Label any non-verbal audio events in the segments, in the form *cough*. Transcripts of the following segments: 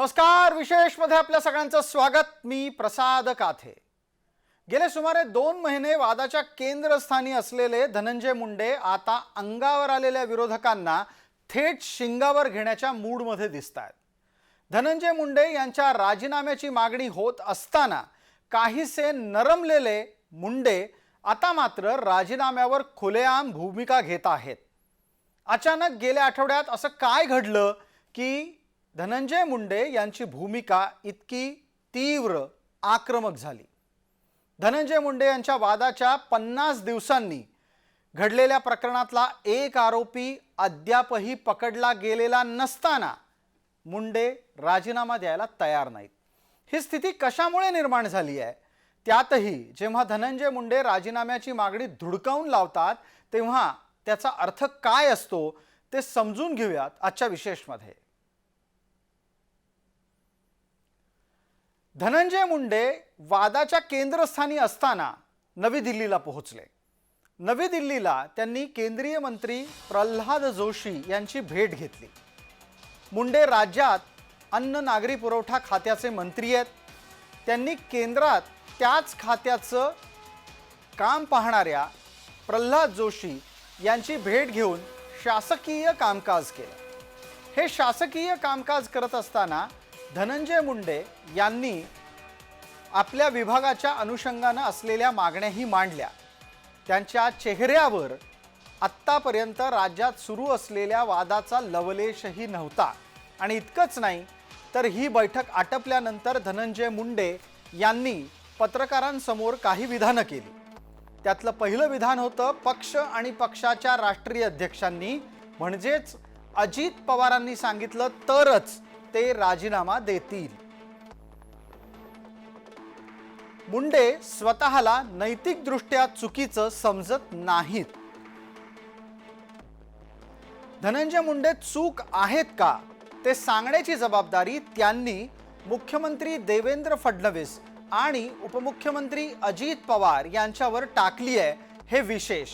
नमस्कार विशेषमध्ये आपल्या सगळ्यांचं स्वागत. मी प्रसाद काथे. गेले सुमारे दोन महिने वादाच्या केंद्रस्थानी असलेले धनंजय मुंडे आता अंगावर आलेल्या विरोधकांना थेट शिंगावर घेण्याच्या मूडमध्ये दिसत आहेत धनंजय मुंडे यांच्या राजीनाम्याची मागणी होत असताना काहीसे नरमलेले मुंडे आता मात्र राजीनाम्यावर खुलेआम भूमिका घेत आहेत. अचानक गेल्या आठवड्यात असं काय घडलं की धनंजय मुंडे यांची भूमिका इतकी तीव्र आक्रमक झाली. धनंजय मुंडे यांच्या वादाच्या पन्नास दिवसांनी घडलेल्या प्रकरणातला एक आरोपी अद्यापही पकडला गेलेला नसताना मुंडे राजीनामा द्यायला तयार नाहीत. ही स्थिती कशामुळे निर्माण झाली आहे? त्यातही जेव्हा धनंजय मुंडे राजीनाम्याची मागणी धुडकावून लावतात तेव्हा त्याचा अर्थ काय असतो ते समजून घेऊयात आजच्या विशेषमध्ये. धनंजय मुंडे वादाच्या केंद्रस्थानी असताना नवी दिल्लीला पोहोचले. नवी दिल्लीला त्यांनी केंद्रीय मंत्री प्रल्हाद जोशी यांची भेट घेतली. मुंडे राज्यात अन्न नागरी पुरवठा खात्याचे मंत्री आहेत. त्यांनी केंद्रात त्याच खात्याचं काम पाहणाऱ्या प्रल्हाद जोशी यांची भेट घेऊन शासकीय कामकाज केलं. हे शासकीय कामकाज करत असताना धनंजय मुंडे यांनी आपल्या विभागाच्या अनुषंगानं असलेल्या मागण्याही मांडल्या. त्यांच्या चेहऱ्यावर आत्तापर्यंत राज्यात सुरू असलेल्या वादाचा लवलेशही नव्हता. आणि इतकंच नाही तर ही बैठक आटपल्यानंतर धनंजय मुंडे यांनी पत्रकारांसमोर काही विधानं केली. त्यातलं पहिलं विधान होतं पक्ष आणि पक्षाच्या राष्ट्रीय अध्यक्षांनी म्हणजेच अजित पवारांनी सांगितलं तरच ते राजीनामा देतील. मुंडे स्वतःला नैतिकदृष्ट्या चुकीचं समजत नाहीत. धनंजय मुंडे चूक आहेत का? ते सांगण्याची जबाबदारी त्यांनी मुख्यमंत्री देवेंद्र फडणवीस आणि उपमुख्यमंत्री अजित पवार यांच्यावर टाकली आहे हे विशेष.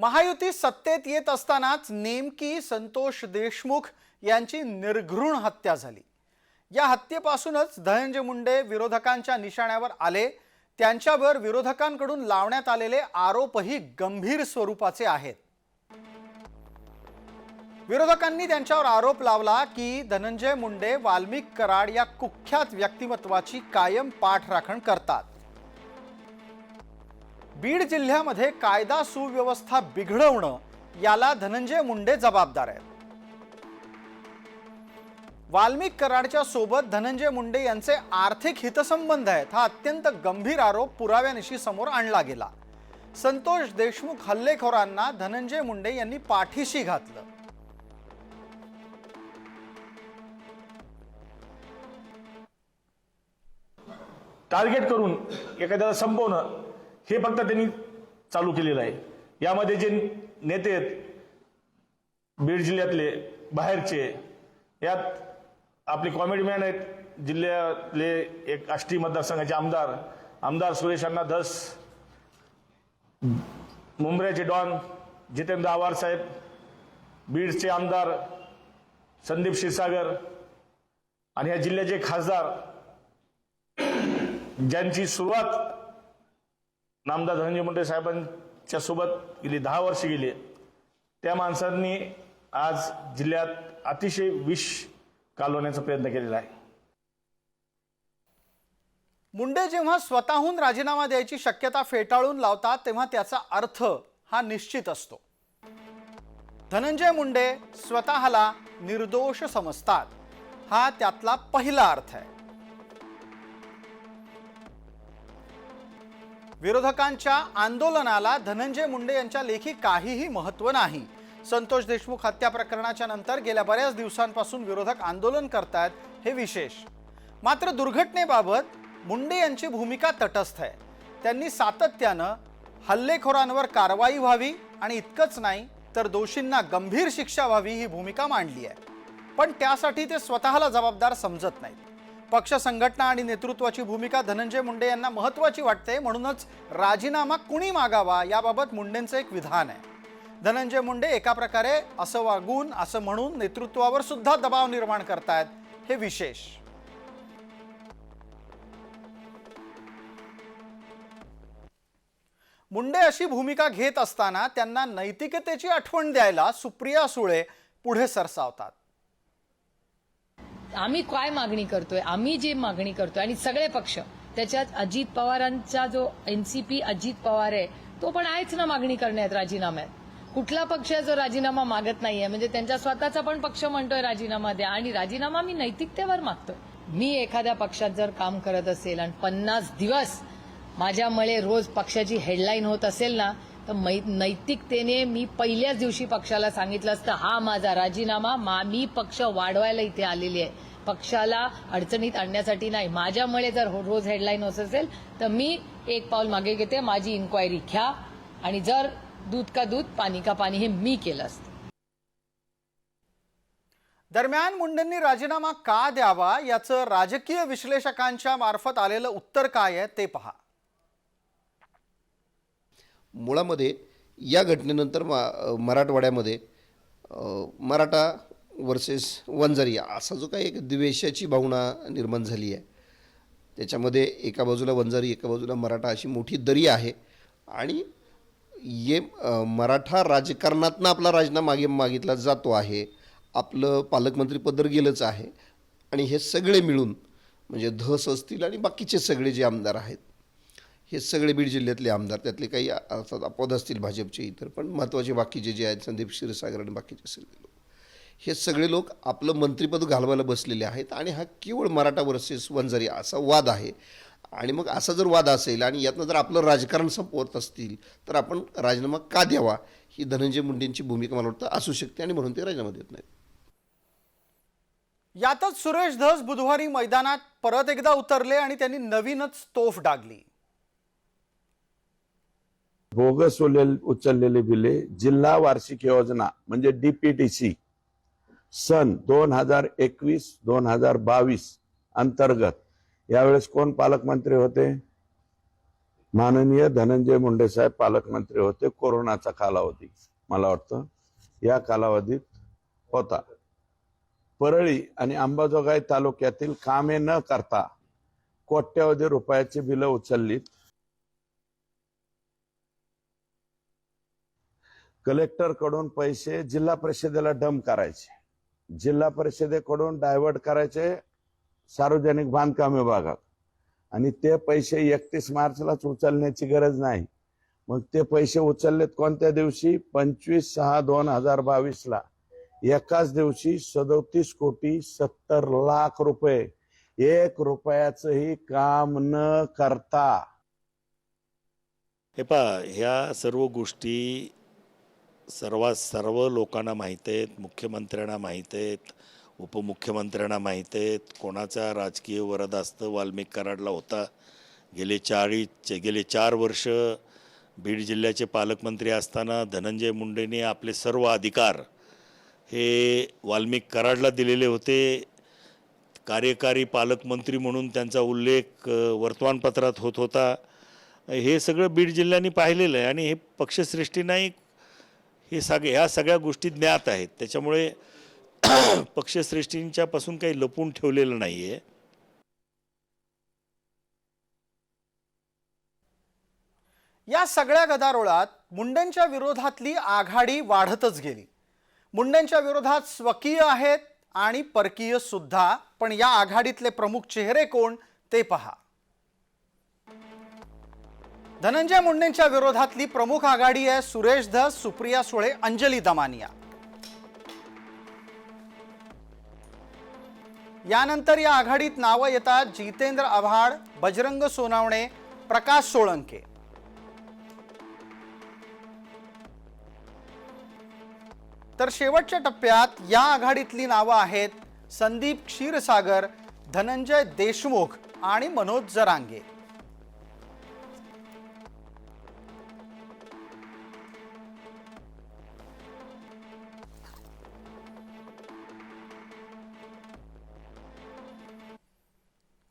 महायुती सत्तेत येत असतानाच नेमकी संतोष देशमुख यांची निर्घृण हत्या झाली. या हत्येपासूनच धनंजय मुंडे विरोधकांच्या निशाण्यावर आले. त्यांच्यावर विरोधकांकडून लावण्यात आलेले आरोपही गंभीर स्वरूपाचे आहेत. विरोधकांनी त्यांच्यावर आरोप लावला की धनंजय मुंडे वाल्मिक कराड या कुख्यात व्यक्तिमत्वाची कायम पाठराखण करतात. बीड जिल्ह्यामध्ये कायदा सुव्यवस्था बिघडवणं याला धनंजय मुंडे जबाबदार आहेत. वाल्मिक कराडच्या सोबत धनंजय मुंडे यांचे आर्थिक हितसंबंध आहेत हा अत्यंत गंभीर आरोप पुराव्यानिशी समोर आणला गेला. संतोष देशमुख हल्लेखोरांना धनंजय मुंडे यांनी पाठीशी घातलं. टार्गेट करून एखाद्याला संपवणं हे फक्त त्यांनी चालू केलेलं आहे. यामध्ये जे नेते आहेत बीड जिल्ह्यातले बाहेरचे यात आपले कॉमेडी मॅन आहेत. जिल्ह्यातले एक आष्टी मतदारसंघाचे आमदार आमदार सुरेश अण्णा धस मुंबऱ्याचे डॉन जितेंद्र आवार साहेब बीडचे आमदार संदीप क्षीरसागर आणि या जिल्ह्याचे खासदार ज्यांची सुरुवात नामदार धनंजय मुंडे साहेबांच्या सोबत गेली दहा वर्ष गेली. त्या माणसांनी आज जिल्ह्यात अतिशय विष कालवण्याचा प्रयत्न केलेला आहे. मुंडे जेव्हा स्वतःहून राजीनामा द्यायची शक्यता फेटाळून लावतात तेव्हा त्याचा अर्थ हा निश्चित असतो. धनंजय मुंडे स्वतःला निर्दोष समजतात. हा त्यातला पहिला अर्थ आहे. विरोधकांच्या आंदोलनाला धनंजय मुंडे यांच्या लेखी काहीही महत्त्व नाही. संतोष देशमुख हत्या प्रकरणाच्या नंतर गेल्या बऱ्याच दिवसांपासून विरोधक आंदोलन करतायत हे विशेष. मात्र दुर्घटनेबाबत मुंडे यांची भूमिका तटस्थ आहे. त्यांनी सातत्यानं हल्लेखोरांवर कारवाई व्हावी आणि इतकंच नाही तर दोषींना गंभीर शिक्षा व्हावी ही भूमिका मांडली आहे. पण त्यासाठी ते स्वतःला जबाबदार समजत नाहीत. पक्ष संघटना आणि नेतृत्वाची भूमिका धनंजय मुंडे यांना महत्त्वाची वाटते म्हणूनच राजीनामा कुणी मागावा याबाबत मुंडेंचं एक विधान आहे. धनंजय मुंडे एका प्रकारे असं वागून असं म्हणून नेतृत्वावर सुद्धा दबाव निर्माण करतायत हे विशेष. मुंडे अशी भूमिका घेत असताना त्यांना नैतिकतेची आठवण द्यायला सुप्रिया सुळे पुढे सरसावतात. आम्ही काय मागणी करतोय? आम्ही जी मागणी करतोय आणि सगळे पक्ष त्याच्यात अजित पवारांचा जो एनसीपी अजित पवार आहे तो पण आहेच ना मागणी करण्यात राजीनाम्यात. कुठला पक्ष जो राजीनामा मागत नाहीये? म्हणजे त्यांच्या स्वतःचा पण पक्ष म्हणतोय राजीनामा द्या. आणि राजीनामा मी नैतिकतेवर मागतोय. मी एखाद्या पक्षात जर काम करत असेल आणि पन्नास दिवस माझ्यामुळे रोज पक्षाची हेडलाईन होत असेल ना तर मै- नैतिकतेने मी पहिल्याच दिवशी पक्षाला सांगितलं असतं हा माझा राजीनामा मा मी पक्ष वाढवायला इथे आलेली आहे. पक्षाला अडचणीत आणण्यासाठी नाही. माझ्यामुळे जर हो-, रोज हेडलाईन होत असेल तर मी एक पाऊल मागे घेते माझी इन्क्वायरी घ्या. आणि जर दूध का दूध पाणी का पाणी हे मी केलं असतं. दरम्यान मुंडेंनी राजीनामा का द्यावा याचं राजकीय विश्लेषकांच्या मार्फत आलेलं उत्तर काय आहे ते पहा. मुळामध्ये या घटनेनंतर मा मराठवाड्यामध्ये मराठा वर्सेस वंजारी असा जो काही एक द्वेषाची भावना निर्माण झाली आहे. त्याच्यामध्ये एका बाजूला वंजारी एका बाजूला मराठा अशी मोठी दरी आहे. आणि ये मराठा राजकारणातनं आपला राजीनामा मागे मागितला जातो आहे. आपलं पालकमंत्रीपद गेलंच आहे. आणि हे सगळे मिळून म्हणजे धस असतील आणि बाकीचे सगळे जे आमदार आहेत हे सगळे बीड जिल्ह्यातले आमदार त्यातले काही अर्थात अपवाद असतील भाजपचे इतर पण महत्त्वाचे बाकीचे जे आहेत संदीप क्षीरसागर आणि बाकीचे सगळे लोक. हे सगळे लोक आपलं मंत्रिपद घालवायला बसलेले आहेत आणि हा केवळ मराठा वर्सेस वंजारी असा वाद आहे आणि मग असा जर वाद असेल आणि यातनं जर आपलं राजकारण संपवत असतील तर आपण राजीनामा का द्यावा? ही धनंजय मुंडेंची भूमिका मला वाटतं असू शकते आणि म्हणून ते राजीनामा देत नाहीत. यातच सुरेश धस बुधवारी मैदानात परत एकदा उतरले आणि त्यांनी नवीनच तोफ डागली. बोगस उचललेले बिले जिल्हा वार्षिक योजना म्हणजे डीपीटीसी सन दोन हजार एकवीस दोन हजार बावीस अंतर्गत. यावेळेस कोण पालकमंत्री होते? माननीय धनंजय मुंडे साहेब पालकमंत्री होते कोरोनाचा कालावधी मला वाटतं. या कालावधीत होता. परळी आणि अंबाजोगाई तालुक्यातील कामे न करता कोट्यवधी रुपयाची बिलं उचललीत. कलेक्टरकडून पैसे जिल्हा परिषदेला डम करायचे. जिल्हा परिषदेकडून डायव्हर्ट करायचे सार्वजनिक बांधकाम विभागात. आणि ते पैसे एकतीस मार्चलाच उचलण्याची गरज नाही. मग ते पैसे उचललेत कोणत्या दिवशी? पंचवीस सहा दोन हजार बावीस ला एकाच दिवशी सदोतीस कोटी सत्तर लाख रुपये. एक रुपयाचंही काम न करता. हे पहा ह्या सर्व गोष्टी सर्वात सर्व लोकांना माहीत आहेत मुख्यमंत्र्यांना माहीत आहेत उपमुख्यमंत्र्यांना माहीत आहेत. कोणाचा राजकीय वरदास्त वाल्मिक कराडला होता? गेले चाळीस गेले चार वर्ष बीड जिल्ह्याचे पालकमंत्री असताना धनंजय मुंडेने आपले सर्व अधिकार हे वाल्मिक कराडला दिलेले होते. कार्यकारी पालकमंत्री म्हणून त्यांचा उल्लेख वर्तमानपत्रात होत होता. हे सगळं बीड जिल्ह्याने पाहिलेलं आहे आणि हे पक्षश्रेष्ठी नाही हे सगळे ह्या सगळ्या गोष्टी ज्ञात आहेत. त्याच्यामुळे *clears throat* पक्षश्रेष्ठींच्या पासून काही लपून ठेवलेलं नाही आहे या सगळ्या गदारोळात मुंडेंच्या विरोधातली आघाडी वाढतच गेली. मुंडेंच्या विरोधात स्वकीय आहेत आणि परकीय सुद्धा पण या आघाडीतले प्रमुख चेहरे कोण ते पहा. धनंजय मुंडेंच्या विरोधातली प्रमुख आघाडी आहे सुरेश धस सुप्रिया सुळे अंजली दमानिया. यानंतर या आघाडीत नावं येतात जितेंद्र आव्हाड बजरंग सोनावणे प्रकाश सोळंके. तर शेवटच्या टप्प्यात या आघाडीतली नावं आहेत संदीप क्षीरसागर धनंजय देशमुख आणि मनोज जरांगे.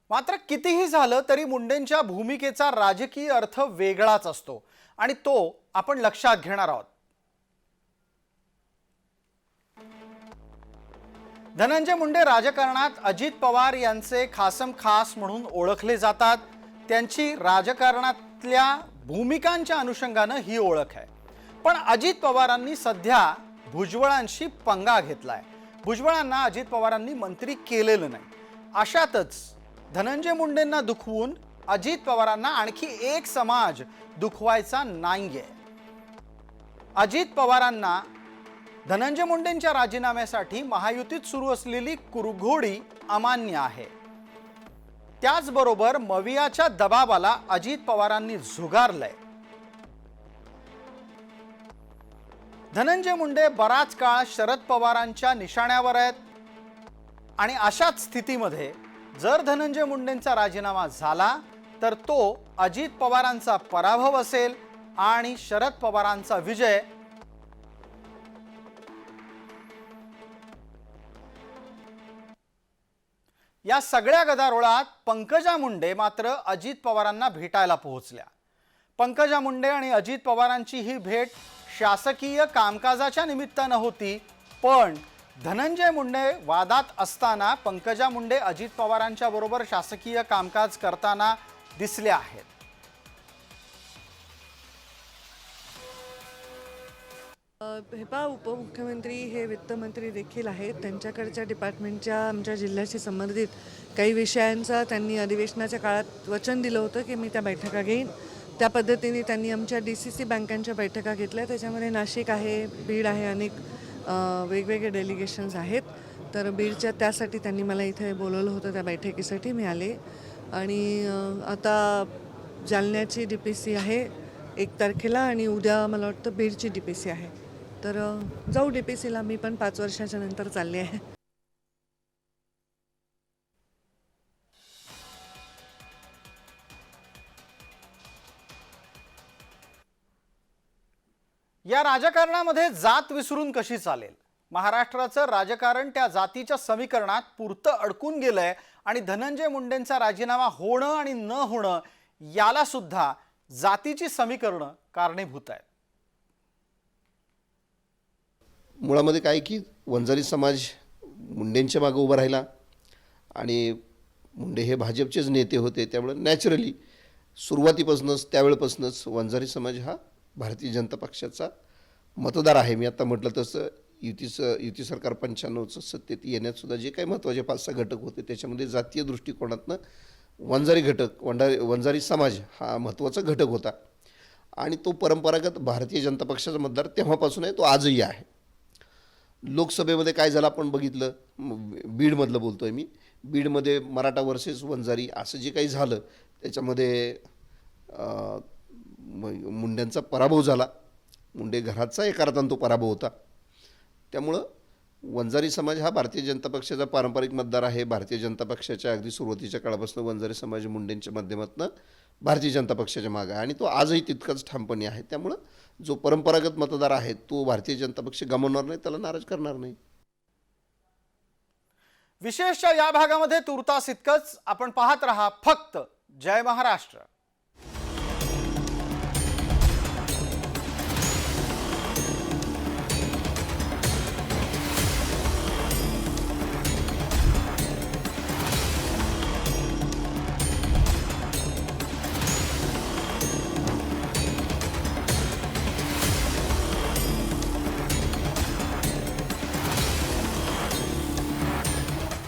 मात्र कितीही झालं तरी मुंडेंच्या भूमिकेचा राजकीय अर्थ वेगळाच असतो. आणि तो आपण लक्षात घेणार आहोत. धनंजय मुंडे राजकारणात अजित पवार यांचे खासम खास म्हणून ओळखले जातात. त्यांची राजकारणातल्या भूमिकांच्या अनुषंगानं ही ओळख आहे. पण अजित पवारांनी सध्या भुजबळांशी पंगा घेतलाय. भुजबळांना अजित पवारांनी मंत्री केलेलं नाही. अशातच धनंजय मुंडेंना दुखवून अजित पवारांना आणखी एक समाज दुखवायचा नाहीये. अजित पवारांना धनंजय मुंडेंच्या राजीनाम्यासाठी महायुतीत सुरू असलेली कुरघोडी अमान्य आहे. त्याचबरोबर मवियाच्या दबावाला अजित पवारांनी झुगारलंय. धनंजय मुंडे बराच काळ शरद पवारांच्या निशाण्यावर आहेत आणि अशाच स्थितीमध्ये जर धनंजय मुंडेंचा राजीनामा झाला तर तो अजित पवारांचा पराभव असेल आणि शरद पवारांचा विजय. या सगळ्या गदारोळात पंकजा मुंडे मात्र अजित पवारांना भेटायला पोहोचल्या. पंकजा मुंडे आणि अजित पवारांची ही भेट शासकीय कामकाजाच्या निमित्तानं होती पण धनंजय मुंडे वादात असताना पंकजा मुंडे अजित पवारांच्या बरोबर शासकीय कामकाज करताना दिसल्या आहेत. हे पा उपमुख्यमंत्री हे वित्तमंत्री देखील आहेत. त्यांच्याकडच्या डिपार्टमेंटच्या आमच्या जिल्ह्याशी संबंधित काही विषयांचा त्यांनी अधिवेशनाच्या काळात वचन दिलं होतं की मी त्या बैठका घेईन. त्या पद्धतीने त्यांनी आमच्या डी सी सी बँकांच्या बैठका घेतल्या. त्याच्यामध्ये नाशिक आहे बीड आहे अनेक वेगवेगळे डेलिगेशन्स आहेत. तर बीडच्या त्यासाठी त्यांनी मला इथे बोलवलं होतं त्या बैठकीसाठी मी आले. आणि आता जालन्याची डी पी सी आहे एक तारखेला आणि उद्या मला वाटतं बीडची डी पी सी आहे. तर जाऊ डी पी सीला मी पण पाच वर्षाच्या नंतर चालले आहे. या राजकारणामध्ये जात विसरून कशी चालेल? महाराष्ट्राचं राजकारण त्या जातीच्या समीकरणात पुरतं अडकून गेलंय आणि धनंजय मुंडेंचा राजीनामा होणं आणि न होणं याला सुद्धा जातीची समीकरणं कारणीभूत आहेत. मुळामध्ये काय की वंजारी समाज मुंडेंच्या मागं उभा राहिला आणि मुंडे हे भाजपचेच नेते होते त्यामुळे नॅचरली सुरुवातीपासूनच त्यावेळेपासूनच वंजारी समाज हा भारतीय जनता पक्षाचा मतदार आहे. मी आता म्हटलं तसं युतीचं युती सरकार पंच्याण्णवचं सत्तेत येण्यात सुद्धा जे काही महत्त्वाचे पाच सहा घटक होते त्याच्यामध्ये जातीय दृष्टिकोनातनं वंजारी घटक वंडारी वंजारी समाज हा महत्त्वाचा घटक होता. आणि तो परंपरागत भारतीय जनता पक्षाचा मतदार तेव्हापासून आहे तो आजही आहे. लोकसभेमध्ये काय झालं आपण बघितलं बीडमधलं बोलतो आहे मी. बीडमध्ये मराठा वर्सेस वंजारी असं जे काही झालं त्याच्यामध्ये मुंड्यांचा पराभव झाला. मुंडे घराचा एका अर्थानं तो पराभव होता. त्यामुळं वंजारी समाज हा भारतीय जनता पक्षाचा पारंपरिक मतदार आहे. भारतीय जनता पक्षाच्या अगदी सुरुवातीच्या काळापासून वंजारी समाज मुंडेंच्या माध्यमातून भारतीय जनता पक्षाच्या मागे आहे. आणि तो आजही तितकाच ठामपणे आहे. त्यामुळं जो परंपरागत मतदार आहे तो भारतीय जनता पक्ष गमावणार नाही त्याला नाराज करणार नाही. विशेषच्या या भागामध्ये तुर्तास इतकंच आपण पाहत रहा फक्त जय महाराष्ट्र.